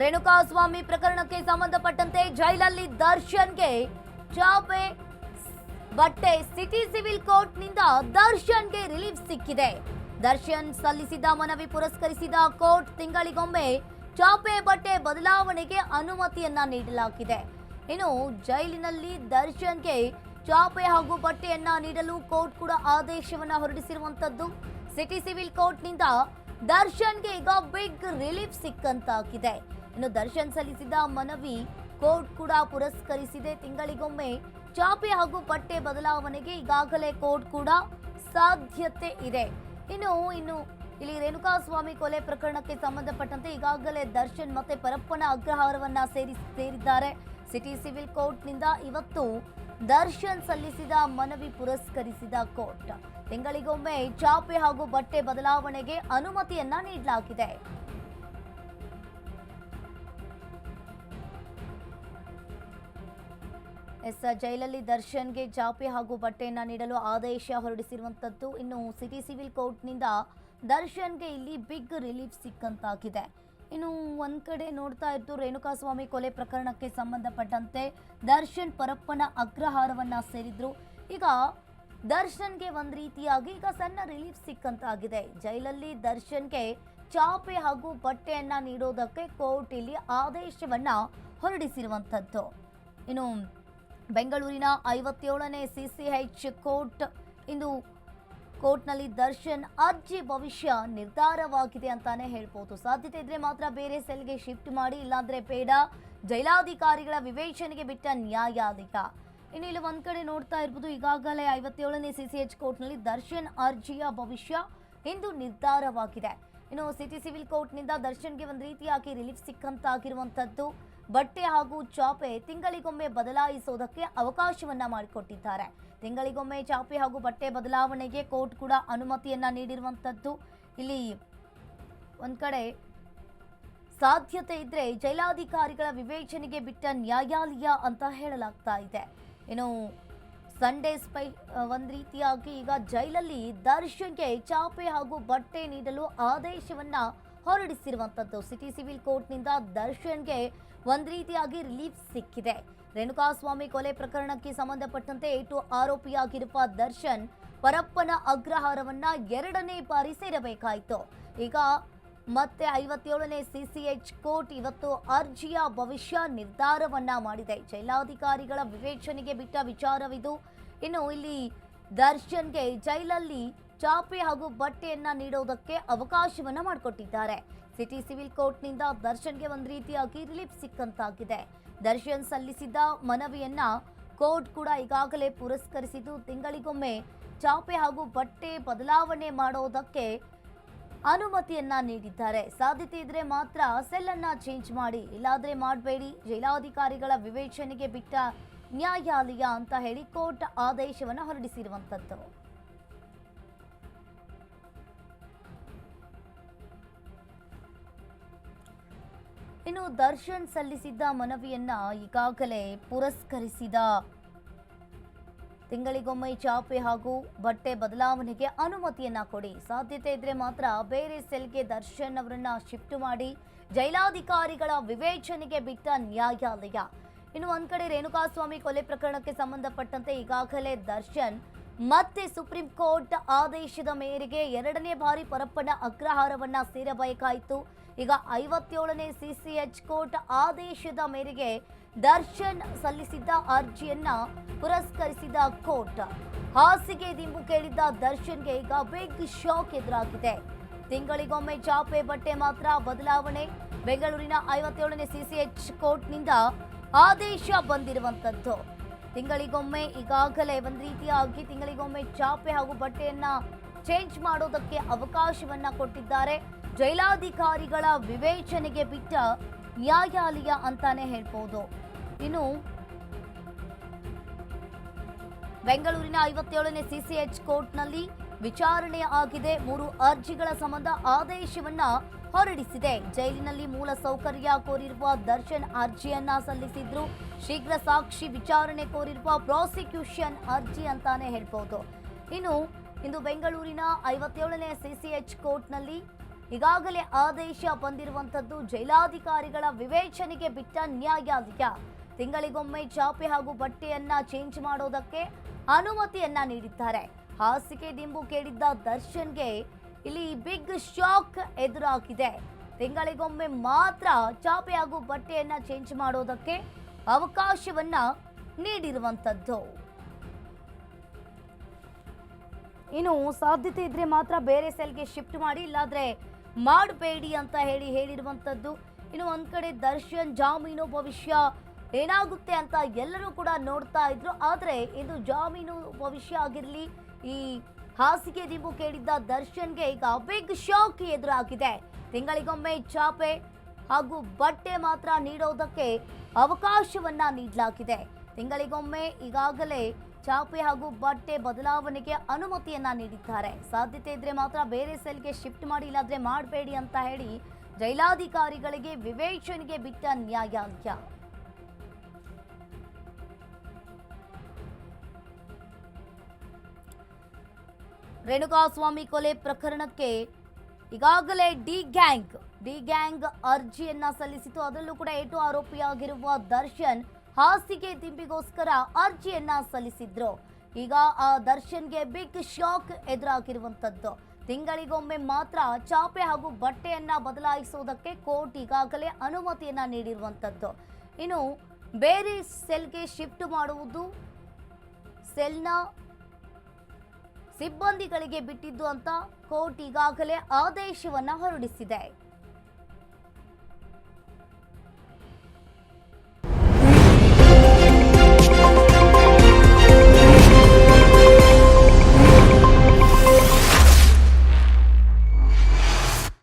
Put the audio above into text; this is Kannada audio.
ರೇಣುಕಾಸ್ವಾಮಿ ಪ್ರಕರಣಕ್ಕೆ ಸಂಬಂಧಪಟ್ಟಂತೆ ಜೈಲಲ್ಲಿ ದರ್ಶನ್ಗೆ ಚಾಪೆ, ಬಟ್ಟೆ, ಸಿಟಿ ಸಿವಿಲ್ ಕೋರ್ಟ್ನಿಂದ ದರ್ಶನ್ಗೆ ರಿಲೀಫ್ ಸಿಕ್ಕಿದೆ. ದರ್ಶನ್ ಸಲ್ಲಿಸಿದ ಮನವಿ ಪುರಸ್ಕರಿಸಿದ ಕೋರ್ಟ್ ತಿಂಗಳಿಗೊಮ್ಮೆ ಚಾಪೆ, ಬಟ್ಟೆ ಬದಲಾವಣೆಗೆ ಅನುಮತಿಯನ್ನ ನೀಡಲಾಗಿದೆ. ಇನ್ನು ಜೈಲಿನಲ್ಲಿ ದರ್ಶನ್ಗೆ ಚಾಪೆ ಹಾಗೂ ಬಟ್ಟೆಯನ್ನ ನೀಡಲು ಕೋರ್ಟ್ ಕೂಡ ಆದೇಶವನ್ನ ಹೊರಡಿಸಿರುವಂತದ್ದು ಸಿಟಿ ಸಿವಿಲ್ ಕೋರ್ಟ್ನಿಂದ ದರ್ಶನ್ಗೆ ಈಗ ಬಿಗ್ ರಿಲೀಫ್ ಸಿಕ್ಕಂತಾಗಿದೆ. ಇನ್ನು ದರ್ಶನ್ ಸಲ್ಲಿಸಿದ ಮನವಿ ಕೋರ್ಟ್ ಕೂಡ ಪುರಸ್ಕರಿಸಿದೆ. ತಿಂಗಳಿಗೊಮ್ಮೆ ಚಾಪೆ ಹಾಗೂ ಬಟ್ಟೆ ಬದಲಾವಣೆಗೆ ಈಗಾಗಲೇ ಕೋರ್ಟ್ ಕೂಡ ಸಾಧ್ಯತೆ ಇದೆ. ಇನ್ನು ಇನ್ನು ಇಲ್ಲಿ ರೇಣುಕಾಸ್ವಾಮಿ ಕೊಲೆ ಪ್ರಕರಣಕ್ಕೆ ಸಂಬಂಧಪಟ್ಟಂತೆ ಈಗಾಗಲೇ ದರ್ಶನ್ ಮತ್ತೆ ಪರಪ್ಪನ ಅಗ್ರಹಾರವನ್ನ ಸೇರಿ, ಸೇರಿದ್ದಾರೆ. ಸಿಟಿ ಸಿವಿಲ್ ಕೋರ್ಟ್ನಿಂದ ಇವತ್ತು ದರ್ಶನ್ ಸಲ್ಲಿಸಿದ ಮನವಿ ಪುರಸ್ಕರಿಸಿದ ಕೋರ್ಟ್. ತಿಂಗಳಿಗೊಮ್ಮೆ ಚಾಪೆ ಹಾಗೂ ಬಟ್ಟೆ ಬದಲಾವಣೆಗೆ ಅನುಮತಿಯನ್ನ ನೀಡಲಾಗಿದೆ. ಎಸ್, ಜೈಲಲ್ಲಿ ದರ್ಶನ್ಗೆ ಚಾಪೆ ಹಾಗೂ ಬಟ್ಟೆಯನ್ನು ನೀಡಲು ಆದೇಶ ಹೊರಡಿಸಿರುವಂತದ್ದು ಇನ್ನು ಸಿಟಿ ಸಿವಿಲ್ ಕೋರ್ಟ್ನಿಂದ ದರ್ಶನ್ಗೆ ಇಲ್ಲಿ ಬಿಗ್ ರಿಲೀಫ್ ಸಿಕ್ಕಂತಾಗಿದೆ. ಇನ್ನು ಒಂದು ಕಡೆ ನೋಡ್ತಾ ಇದ್ದು ರೇಣುಕಾಸ್ವಾಮಿ ಕೊಲೆ ಪ್ರಕರಣಕ್ಕೆ ಸಂಬಂಧಪಟ್ಟಂತೆ ದರ್ಶನ್ ಪರಪ್ಪನ ಅಗ್ರಹಾರವನ್ನ ಸೇರಿದ್ರು. ಈಗ ದರ್ಶನ್ಗೆ ಒಂದು ರೀತಿಯಾಗಿ ಈಗ ಸಣ್ಣ ರಿಲೀಫ್ ಸಿಕ್ಕಂತಾಗಿದೆ. ಜೈಲಲ್ಲಿ ದರ್ಶನ್ಗೆ ಚಾಪೆ ಹಾಗೂ ಬಟ್ಟೆಯನ್ನ ನೀಡೋದಕ್ಕೆ ಕೋರ್ಟ್ ಇಲ್ಲಿ ಆದೇಶವನ್ನ ಹೊರಡಿಸಿರುವಂತದ್ದು. ಇನ್ನು ಬೆಂಗಳೂರಿನ ಐವತ್ತೇಳನೇ ಸಿಸಿಹೆಚ್ ಕೋರ್ಟ್ ಇಂದು ಕೋರ್ಟ್ನಲ್ಲಿ ದರ್ಶನ್ ಅರ್ಜಿ ಭವಿಷ್ಯ ನಿರ್ಧಾರವಾಗಿದೆ ಅಂತಾನೆ ಹೇಳ್ಬೋದು. ಸಾಧ್ಯತೆ ಇದ್ರೆ ಮಾತ್ರ ಬೇರೆ ಸೆಲ್ಗೆ ಶಿಫ್ಟ್ ಮಾಡಿ, ಇಲ್ಲಾಂದ್ರೆ ಬೇಡ. ಜೈಲಾಧಿಕಾರಿಗಳ ವಿವೇಚನೆಗೆ ಬಿಟ್ಟ ನ್ಯಾಯಾಲಯ. ಇನ್ನು ಇಲ್ಲಿ ಒಂದ್ ಕಡೆ ನೋಡ್ತಾ ಇರ್ಬೋದು, ಈಗಾಗಲೇ ಐವತ್ತೇಳನೇ ಸಿಸಿಎಚ್ ಕೋರ್ಟ್ನಲ್ಲಿ ದರ್ಶನ್ ಅರ್ಜಿಯ ಭವಿಷ್ಯ ಇಂದು ನಿರ್ಧಾರವಾಗಿದೆ. ಇನ್ನು ಸಿಟಿ ಸಿವಿಲ್ ಕೋರ್ಟ್ನಿಂದ ದರ್ಶನ್ಗೆ ಒಂದು ರೀತಿಯಾಗಿ ರಿಲೀಫ್ ಸಿಕ್ಕಂತಾಗಿರುವಂಥದ್ದು. ಬಟ್ಟೆ ಹಾಗೂ ಚಾಪೆ ತಿಂಗಳಿಗೊಮ್ಮೆ ಬದಲಾಯಿಸೋದಕ್ಕೆ ಅವಕಾಶವನ್ನ ಮಾಡಿಕೊಟ್ಟಿದ್ದಾರೆ. ತಿಂಗಳಿಗೊಮ್ಮೆ ಚಾಪೆ ಹಾಗೂ ಬಟ್ಟೆ ಬದಲಾವಣೆಗೆ ಕೋರ್ಟ್ ಕೂಡ ಅನುಮತಿಯನ್ನ ನೀಡಿರುವಂಥದ್ದು ಇಲ್ಲಿ ಒಂದ್ ಕಡೆ ಸಾಧ್ಯತೆ ಇದ್ರೆ ಜೈಲಾಧಿಕಾರಿಗಳ ವಿವೇಚನೆಗೆ ಬಿಟ್ಟ ನ್ಯಾಯಾಲಯ ಅಂತ ಹೇಳಲಾಗ್ತಾ ಇದೆ. ಏನು ಸಂಡೇ ಸ್ಪೈ ಒಂದು ರೀತಿಯಾಗಿ ಈಗ ಜೈಲಲ್ಲಿ ದರ್ಶನ್ಗೆ ಚಾಪೆ ಹಾಗೂ ಬಟ್ಟೆ ನೀಡಲು ಆದೇಶವನ್ನ ಹೊರಡಿಸಿರುವಂಥದ್ದು ಸಿಟಿ ಸಿವಿಲ್ ಕೋರ್ಟ್ನಿಂದ ದರ್ಶನ್ಗೆ ಒಂದು ರೀತಿಯಾಗಿ ರಿಲೀಫ್ ಸಿಕ್ಕಿದೆ. ರೇಣುಕಾಸ್ವಾಮಿ ಕೊಲೆ ಪ್ರಕರಣಕ್ಕೆ ಸಂಬಂಧಪಟ್ಟಂತೆ ಏಟು ಆರೋಪಿಯಾಗಿರುವ ದರ್ಶನ್ ಪರಪ್ಪನ ಅಗ್ರಹಾರವನ್ನ ಎರಡನೇ ಬಾರಿ ಸೇರಬೇಕಾಯಿತು. ಈಗ ಮತ್ತೆ ಐವತ್ತೇಳನೇ ಸಿಸಿಎಚ್ ಕೋರ್ಟ್ ಇವತ್ತು ಅರ್ಜಿಯ ಭವಿಷ್ಯ ನಿರ್ಧಾರವನ್ನ ಮಾಡಿದೆ. ಜೈಲಾಧಿಕಾರಿಗಳ ವಿವೇಚನೆಗೆ ಬಿಟ್ಟ ವಿಚಾರವಿದು. ಇನ್ನು ಇಲ್ಲಿ ದರ್ಶನ್ಗೆ ಜೈಲಲ್ಲಿ ಚಾಪೆ ಹಾಗೂ ಬಟ್ಟೆಯನ್ನ ನೀಡೋದಕ್ಕೆ ಅವಕಾಶವನ್ನ ಮಾಡಿಕೊಟ್ಟಿದ್ದಾರೆ. ಸಿಟಿ ಸಿವಿಲ್ ಕೋರ್ಟ್ನಿಂದ ದರ್ಶನ್ಗೆ ಒಂದು ರೀತಿಯಾಗಿ ರಿಲೀಫ್ ಸಿಕ್ಕಂತಾಗಿದೆ. ದರ್ಶನ್ ಸಲ್ಲಿಸಿದ್ದ ಮನವಿಯನ್ನ ಕೋರ್ಟ್ ಕೂಡ ಈಗಾಗಲೇ ಪುರಸ್ಕರಿಸಿದ್ದು, ತಿಂಗಳಿಗೊಮ್ಮೆ ಚಾಪೆ ಹಾಗೂ ಬಟ್ಟೆ ಬದಲಾವಣೆ ಮಾಡೋದಕ್ಕೆ ಅನುಮತಿಯನ್ನ ನೀಡಿದ್ದಾರೆ. ಸಾಧ್ಯತೆ ಇದ್ರೆ ಮಾತ್ರ ಸೆಲ್ ಅನ್ನ ಚೇಂಜ್ ಮಾಡಿ, ಇಲ್ಲಾದ್ರೆ ಮಾಡಬೇಡಿ. ಜೈಲಾಧಿಕಾರಿಗಳ ವಿವೇಚನೆಗೆ ಬಿಟ್ಟ ನ್ಯಾಯಾಲಯ ಅಂತ ಹೇಳಿ ಕೋರ್ಟ್ ಆದೇಶವನ್ನು ಹೊರಡಿಸಿರುವಂತದ್ದು. ಇನ್ನು ದರ್ಶನ್ ಸಲ್ಲಿಸಿದ್ದ ಮನವಿಯನ್ನ ಈಗಾಗಲೇ ಪುರಸ್ಕರಿಸಿದ. ತಿಂಗಳಿಗೊಮ್ಮೆ ಚಾಪೆ ಹಾಗೂ ಬಟ್ಟೆ ಬದಲಾವಣೆಗೆ ಅನುಮತಿಯನ್ನ ಕೊಡಿ. ಸಾಧ್ಯತೆ ಇದ್ರೆ ಮಾತ್ರ ಬೇರೆ ಸೆಲ್ಗೆ ದರ್ಶನ್ ಅವರನ್ನ ಶಿಫ್ಟ್ ಮಾಡಿ ಜೈಲಾಧಿಕಾರಿಗಳ ವಿವೇಚನೆಗೆ ಬಿಟ್ಟ ನ್ಯಾಯಾಲಯ. ಇನ್ನು ಒಂದ್ ಕಡೆ ರೇಣುಕಾಸ್ವಾಮಿ ಕೊಲೆ ಪ್ರಕರಣಕ್ಕೆ ಸಂಬಂಧಪಟ್ಟಂತೆ ಈಗಾಗಲೇ ದರ್ಶನ್ ಮತ್ತೆ ಸುಪ್ರೀಂ ಕೋರ್ಟ್ ಆದೇಶದ ಮೇರೆಗೆ ಎರಡನೇ ಬಾರಿ ಪರಪ್ಪನ ಅಗ್ರಹಾರವನ್ನ ಸೇರಬೇಕಾಯಿತು. ಈಗ ಐವತ್ತೇಳನೇ ಸಿಸಿಎಚ್ ಕೋರ್ಟ್ ಆದೇಶದ ಮೇರೆಗೆ ದರ್ಶನ್ ಸಲ್ಲಿಸಿದ್ದ ಅರ್ಜಿಯನ್ನ ಪುರಸ್ಕರಿಸಿದ ಕೋರ್ಟ್. ಹಾಸಿಗೆ ದಿಂಬು ಕೇಳಿದ್ದ ದರ್ಶನ್ಗೆ ಈಗ ಬಿಗ್ ಶಾಕ್ ಎದುರಾಗಿದೆ. ತಿಂಗಳಿಗೊಮ್ಮೆ ಚಾಪೆ ಬಟ್ಟೆ ಮಾತ್ರ ಬದಲಾವಣೆ. ಬೆಂಗಳೂರಿನ ಐವತ್ತೇಳನೇ ಸಿಸಿಎಚ್ ಕೋರ್ಟ್ನಿಂದ ಆದೇಶ ಬಂದಿರುವಂತದ್ದು. ತಿಂಗಳಿಗೊಮ್ಮೆ ಈಗಾಗಲೇ ಒಂದು ರೀತಿಯಾಗಿ ತಿಂಗಳಿಗೊಮ್ಮೆ ಚಾಪೆ ಹಾಗೂ ಬಟ್ಟೆಯನ್ನ ಚೇಂಜ್ ಮಾಡೋದಕ್ಕೆ ಅವಕಾಶವನ್ನ ಕೊಟ್ಟಿದ್ದಾರೆ. ಜೈಲಾಧಿಕಾರಿಗಳ ವಿವೇಚನೆಗೆ ಬಿಟ್ಟ ನ್ಯಾಯಾಲಯ ಅಂತಾನೆ ಹೇಳ್ಬೋದು. ಇನ್ನು ಬೆಂಗಳೂರಿನ ಐವತ್ತೇಳನೇ ಸಿಸಿಎಚ್ ಕೋರ್ಟ್ನಲ್ಲಿ ವಿಚಾರಣೆ ಆಗಿದೆ. ಮೂರು ಅರ್ಜಿಗಳ ಸಂಬಂಧ ಆದೇಶವನ್ನ ಹೊರಡಿಸಿದೆ. ಜೈಲಿನಲ್ಲಿ ಮೂಲ ಸೌಕರ್ಯ ಕೋರಿರುವ ದರ್ಶನ್ ಅರ್ಜಿಯನ್ನ ಸಲ್ಲಿಸಿದ್ರು. ಶೀಘ್ರ ಸಾಕ್ಷಿ ವಿಚಾರಣೆ ಕೋರಿರುವ ಪ್ರಾಸಿಕ್ಯೂಷನ್ ಅರ್ಜಿ ಅಂತಾನೆ ಹೇಳ್ಬೋದು. ಇನ್ನು, ಇಂದು ಬೆಂಗಳೂರಿನ ಐವತ್ತೇಳನೇ ಸಿಸಿಎಚ್ ಕೋರ್ಟ್ನಲ್ಲಿ ಈಗಾಗಲೇ ಆದೇಶ ಬಂದಿರುವಂತದ್ದು ಜೈಲಾಧಿಕಾರಿಗಳ ವಿವೇಚನೆಗೆ ಬಿಟ್ಟ ನ್ಯಾಯಾಲಯ ತಿಂಗಳಿಗೊಮ್ಮೆ ಚಾಪೆ ಹಾಗೂ ಬಟ್ಟೆಯನ್ನ ಚೇಂಜ್ ಮಾಡೋದಕ್ಕೆ ಅನುಮತಿಯನ್ನ ನೀಡಿದ್ದಾರೆ. ಹಾಸಿಗೆ ದಿಂಬು ಕೇಳಿದ್ದ ದರ್ಶನ್ಗೆ ಇಲ್ಲಿ ಬಿಗ್ ಶಾಕ್ ಎದುರಾಗಿದೆ. ತಿಂಗಳಿಗೊಮ್ಮೆ ಮಾತ್ರ ಚಾಪೆ ಹಾಗೂ ಬಟ್ಟೆಯನ್ನ ಚೇಂಜ್ ಮಾಡೋದಕ್ಕೆ ಅವಕಾಶವನ್ನ ನೀಡಿರುವಂತದ್ದು ಇನ್ನು ಸಾಧ್ಯತೆ ಇದ್ರೆ ಮಾತ್ರ ಬೇರೆ ಸೆಲ್ಗೆ ಶಿಫ್ಟ್ ಮಾಡಿ, ಇಲ್ಲಾದ್ರೆ ಮಾಡಬೇಡಿ ಅಂತ ಹೇಳಿ ಹೇಳಿರುವಂಥದ್ದು. ಇನ್ನು ಒಂದ್ ಕಡೆ ದರ್ಶನ್, ಜಾಮೀನು ಭವಿಷ್ಯ ಏನಾಗುತ್ತೆ ಅಂತ ಎಲ್ಲರೂ ಕೂಡ ನೋಡ್ತಾ ಇದ್ರು. ಆದ್ರೆ ಇದು ಜಾಮೀನು ಭವಿಷ್ಯ ಆಗಿರ್ಲಿ, ಈ ಹಾಸಿಗೆ ದಿಂಬು ಕೇಳಿದ್ದ ದರ್ಶನ್ಗೆ ಈಗ ಬಿಗ್ ಶಾಕ್ ಎದುರಾಗಿದೆ. ತಿಂಗಳಿಗೊಮ್ಮೆ ಚಾಪೆ ಹಾಗೂ ಬಟ್ಟೆ ಮಾತ್ರ ನೀಡೋದಕ್ಕೆ ಅವಕಾಶವನ್ನ ನೀಡಲಾಗಿದೆ. ತಿಂಗಳಿಗೊಮ್ಮೆ ಈಗಾಗಲೇ ಚಾಪೆ ಹಾಗೂ ಬಟ್ಟೆ ಬದಲಾವಣೆಗೆ ಅನುಮತಿಯನ್ನ ನೀಡಿದ್ದಾರೆ. ಸಾಧ್ಯತೆ ಇದ್ರೆ ಮಾತ್ರ ಬೇರೆ ಸೆಲ್ಗೆ ಶಿಫ್ಟ್ ಮಾಡಿ, ಇಲ್ಲಾದ್ರೆ ಮಾಡಬೇಡಿ ಅಂತ ಹೇಳಿ ಜೈಲಾಧಿಕಾರಿಗಳಿಗೆ ವಿವೇಚನೆಗೆ ಬಿಟ್ಟ ನ್ಯಾಯಾಲಯ. ರೇಣುಕಾಸ್ವಾಮಿ ಕೊಲೆ ಪ್ರಕರಣಕ್ಕೆ ಈಗಾಗಲೇ ಡಿ ಗ್ಯಾಂಗ್ ಡಿ ಗ್ಯಾಂಗ್ ಅರ್ಜಿಯನ್ನ ಸಲ್ಲಿಸಿತು ಅದರಲ್ಲೂ ಕೂಡ ಏಟು ಆರೋಪಿಯಾಗಿರುವ ದರ್ಶನ್ ಹಾಸಿಗೆ ದಿಂಬಿಗೋಸ್ಕರ ಅರ್ಜಿಯನ್ನ ಸಲ್ಲಿಸಿದ್ರು. ಈಗ ಆ ದರ್ಶನ್ಗೆ ಬಿಗ್ ಶಾಕ್ ಎದುರಾಗಿರುವಂಥದ್ದು. ತಿಂಗಳಿಗೊಮ್ಮೆ ಮಾತ್ರ ಚಾಪೆ ಹಾಗೂ ಬಟ್ಟೆಯನ್ನ ಬದಲಾಯಿಸುವುದಕ್ಕೆ ಕೋರ್ಟ್ ಈಗಾಗಲೇ ಅನುಮತಿಯನ್ನ ನೀಡಿರುವಂತದ್ದು ಇನ್ನು ಬೇರೆ ಸೆಲ್ಗೆ ಶಿಫ್ಟ್ ಮಾಡುವುದು, ಸೆಲ್ನ ಸಿಬ್ಬಂದಿಗಳಿಗೆ ಬಿಟ್ಟಿದ್ದು ಅಂತ ಕೋರ್ಟ್ ಈಗಾಗಲೇ ಆದೇಶವನ್ನ ಹೊರಡಿಸಿದೆ.